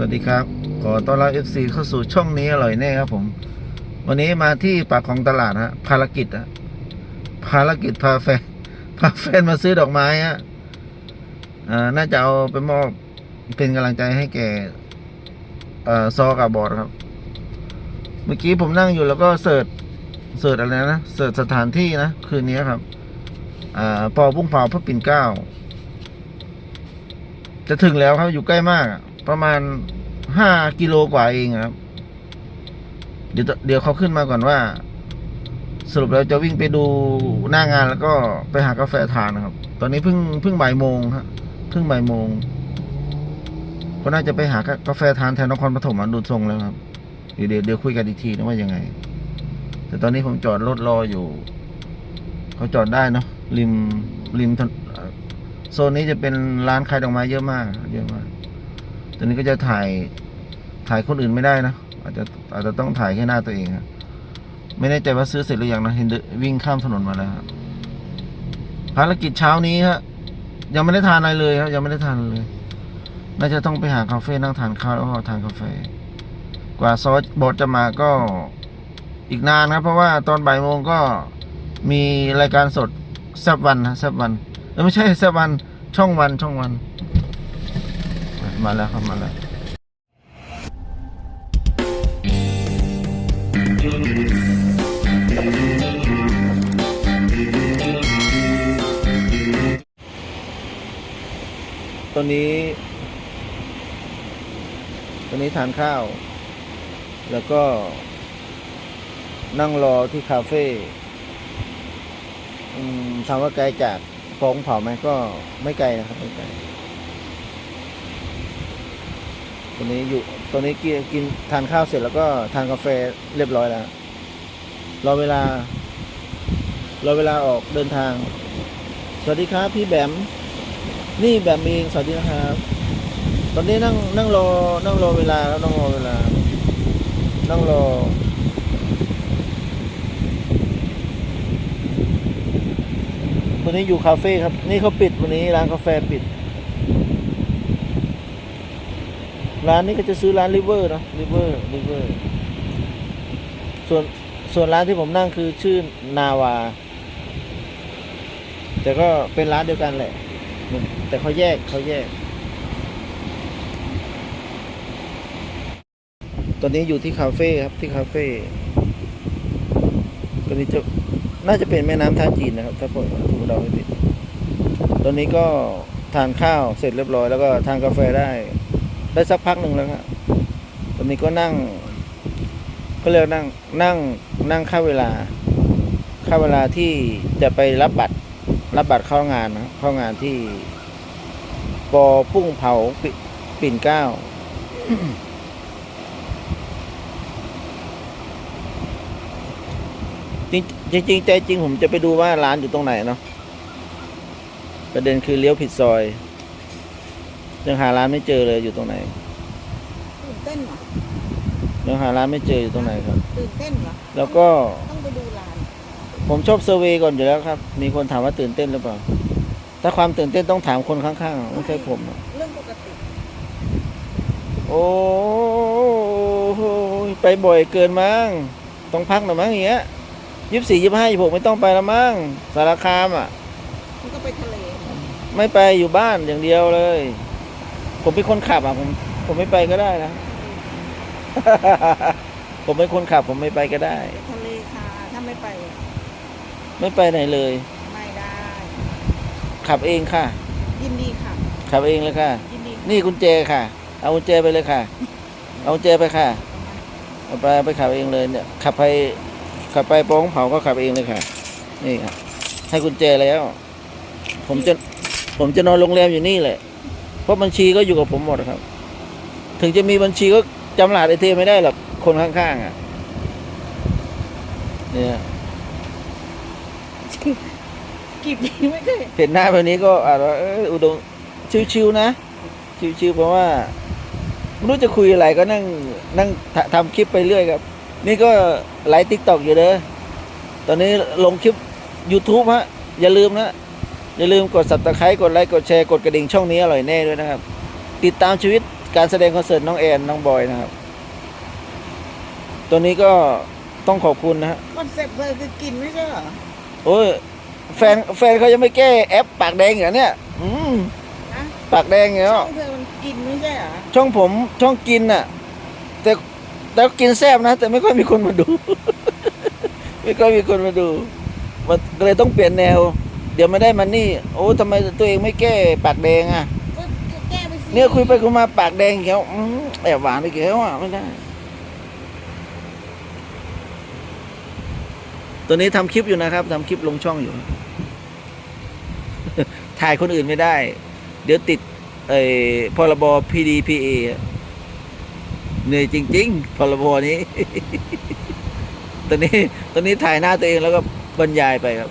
วัสดีครับ ขอต้อนรับ FC เข้าสู่ช่องนี้อร่อยแน่ครับผม วันนี้มาที่ปากของตลาดฮะ ภารกิจฮะ ภารกิจพาแฟน พาแฟนมาซื้อดอกไม้ฮะอ่าน่าจะเอาไปมอบเป็นกำลังใจให้แกเอ่อซอกับบอดครับ เมื่อกี้ผมนั่งอยู่แล้วก็เสิร์ช เสิร์ชอะไรนะ เสิร์ชสถานที่นะ คืนนี้ครับ อ่า ปอพุ่งเผาพระปิ่นเกล้า จะถึงแล้วครับ อยู่ใกล้มากอะ ประมาณห้ากิโลกว่าเองครับ เดี๋ยวเดี๋ยวเขาขึ้นมาก่อนว่า สรุปแล้วจะวิ่งไปดูหน้างานแล้วก็ไปหากาแฟทานนะครับ ตอนนี้เพิ่งเพิ่งบ่ายโมงครับเพิ่งบ่ายโมงก็น่าจะไปหากาแฟทานแถวนครปฐมอะดูทรงแล้วครับ เดี๋ยวเดี๋ยวคุยกันอีกทีนะว่ายังไง แต่ตอนนี้ผมจอดรถรออยู่ เขาจอดได้เนาะริมริมโซนนี้จะเป็นร้านขายดอกไม้เยอะมาก เยอะมาก ตอนนี้ก็จะถ่ายถ่ายคนอื่นไม่ได้นะ อาจจะอาจจะต้องถ่ายแค่หน้าตัวเองครับไม่แน่ใจว่าซื้อเสร็จหรือยังนะเห็นเดินวิ่งข้ามถนนมาแล้วครับภารกิจเช้านี้ฮะยังไม่ได้ทานอะไรเลยครับยังไม่ได้ทานเลย น่าจะต้องไปหาคาเฟ่นั่งทานข้าวแล้วก็ทานกาแฟ กว่าซอสบดจะมาก็อีกนานครับ เพราะว่าตอนบ่ายโมงก็มีรายการสดแซบวันนะแซบวันเออไม่ใช่แซบวันช่องวันช่องวัน มาแล้วครับมาแล้วตอนนี้ ตอนนี้ทานข้าว แล้วก็นั่งรอที่คาเฟ่ถามว่าไกลจากฟองเผาไหมก็ไม่ไกลนะครับไม่ไกล ตอนนี้อยู่ตอนนี้กินกินทานข้าวเสร็จแล้วก็ทานกาแฟเรียบร้อยแล้วรอเวลารอเวลาออกเดินทาง สวัสดีครับ พี่แบม นี่แบมเองสวัสดีนะครับ ตอนนี้นั่งนั่งรอนั่งรอเวลาแล้วนั่งรอเวลา นั่งรอ วันนี้อยู่คาเฟ่ครับ นี่เขาปิดวันนี้ร้านกาแฟปิด ร้านนี้ก็จะซื้อร้านริเวอร์นะริเวอร์ริเวอร์ส่วนส่วนร้านที่ผมนั่งคือชื่อนาวา แต่ก็เป็นร้านเดียวกันแหละ แต่เขาแยกเขาแยก ตอนนี้อยู่ที่คาเฟ่ครับที่คาเฟ่ตอนนี้จะน่าจะเป็นแม่น้ำท่าจีนนะครับ ถ้าผมถูกเดาไม่ผิด ตอนนี้ก็ทานข้าวเสร็จเรียบร้อยแล้วก็ทานกาแฟได้ ได้สักพักหนึ่งแล้วครับตอนนี้ก็นั่ง ก็เรียกนั่งนั่งนั่งเข้าเวลาเข้าเวลาที่จะไปรับบัตร รับบัตรเข้างานนะครับเข้างานที่ปอปุ้งเผาปปิ่นเกล้าจริงจริงใจจริงผมจะไปดูว่าร้านอยู่ตรงไหนเนาะประเด็นคือเลี้ยวผิดซอย ยังหาร้านไม่เจอเลยอยู่ตรงไหนตื่นเต้นเหรอยังหาร้านไม่เจออยู่ตรงไหนครับ ตื่นเต้นเหรอแล้วก็ต้องไปดูร้านผมชอบเซอร์เวย์ก่อนอยู่แล้วครับ มีคนถามว่าตื่นเต้นหรือเปล่า ถ้าความตื่นเต้นต้องถามคนข้างๆไม่ใช่ผมอะเรื่องปกติโอ้โหไปบ่อยเกินมั้งต้องพักหน่อยมั้งอย่างเงี้ยยี่สี่ยี่ห้ายี่หกไม่ต้องไปแล้วมั้งสารคามอะมันก็ไปทะเล ไม่ไปอยู่บ้านอย่างเดียวเลย ผมเป็นคนขับอะผมผมไม่ไปก็ได้นะ ผมเป็นคนขับ ผมไม่ไปก็ได้ไปทะเลค่ะ ถ้าไม่ไปไม่ไปไหนเลย ไม่ได้ ขับเองค่ะ ยินดีค่ะ ขับเองเลยค่ะ ยินดีนี่กุญแจค่ะ เอากุญแจไปเลยค่ะ เอากุญแจไปค่ะเอาไปเอาไปขับเองเลยเนี่ย ขับไป ขับไปโป้งเผาก็ขับเองเลยค่ะ นี่ค่ะให้กุญแจแล้ว ผมจะผมจะนอนโรงแรมอยู่นี่แหละเพ ราะบัญชีก็อยู่กับผมหมดครับ ถึงจะมีบัญชีก็จำรหัสไอเทมไม่ได้หรอกคนข้างๆอะ เนี่ยกีบดีไม่เคยเห็นหน้าแบบนี้ก็อาจว่าเอออุดมชิวๆนะ ชิวๆเพราะว่าไม่รู้จะคุยอะไรก็นั่งนั่งทำทำคลิปไปเรื่อยครับ นี่ก็ไลฟ์ทิกตอกอยู่เด้อตอนนี้ลงคลิป YouTube ฮะ อย่าลืมนะ อย่าลืมกด subscribe กดไลค์กดแชร์กดกระดิ่งช่องนี้อร่อยแน่ด้วยนะครับ ติดตามชีวิตการแสดงคอนเสิร์ตน้องแอนน้องบอยนะครับ ตัวนี้ก็ต้องขอบคุณนะฮะคอนเซ็ปต์เลยคือกินไม่ใช่เหรอโอ้ยแฟนแฟนเขายังไม่แก้แอปปากแดงเหรอเนี่ย อืมนะปากแดงเหรช่อองเธอมันกินไม่ใช่เหรอช่องผมช่องกินน่ะ แต่แต่กินแซ่บนะแต่ไม่ค่อยมีคนมาดู ไม่ค่อยมีคนมาดู มันก็เลยต้องเปลี่ยนแนวเดี๋ยวไม่ได้มันนี่ โอ้ทำไมตัวเองไม่แก้ปากแดงอะก็ก็แก้ไปสิเนี่ยคุยไปคุยมาปากแดงเขียวอืมแอบหวานไปเขียวอะไม่ได้ ตัวนี้ทำคลิปอยู่นะครับทำคลิปลงช่องอยู่ ถ่ายคนอื่นไม่ได้ เดี๋ยวติดเอ่อพรบ PDPA อะเหนื่อยจริง ๆ พรบนี้ตัวนี้ตัวนี้ถ่ายหน้าตัวเองแล้วก็บรรยายไปครับ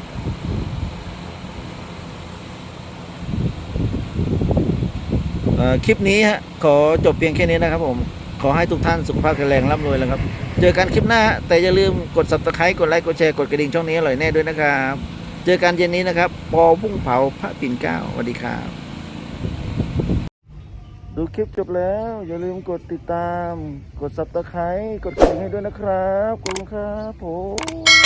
เอ่อ คลิปนี้ฮะขอจบเพียงแค่นี้นะครับผม ขอให้ทุกท่านสุขภาพแข็งแรงร่ำรวยแล้วครับ เจอกันคลิปหน้า แต่อย่าลืมกด subscribe กดไลค์กดแชร์กดกระดิ่งช่องนี้อร่อยแน่ด้วยนะครับ เจอกันเย็นนี้นะครับ ปอพุ่งเผาพระปิ่นเกล้าสวัสดีครับดูคลิปจบแล้ว อย่าลืมกดติดตาม กด subscribe กดกระดิ่งให้ด้วยนะครับขอบคุณครับผม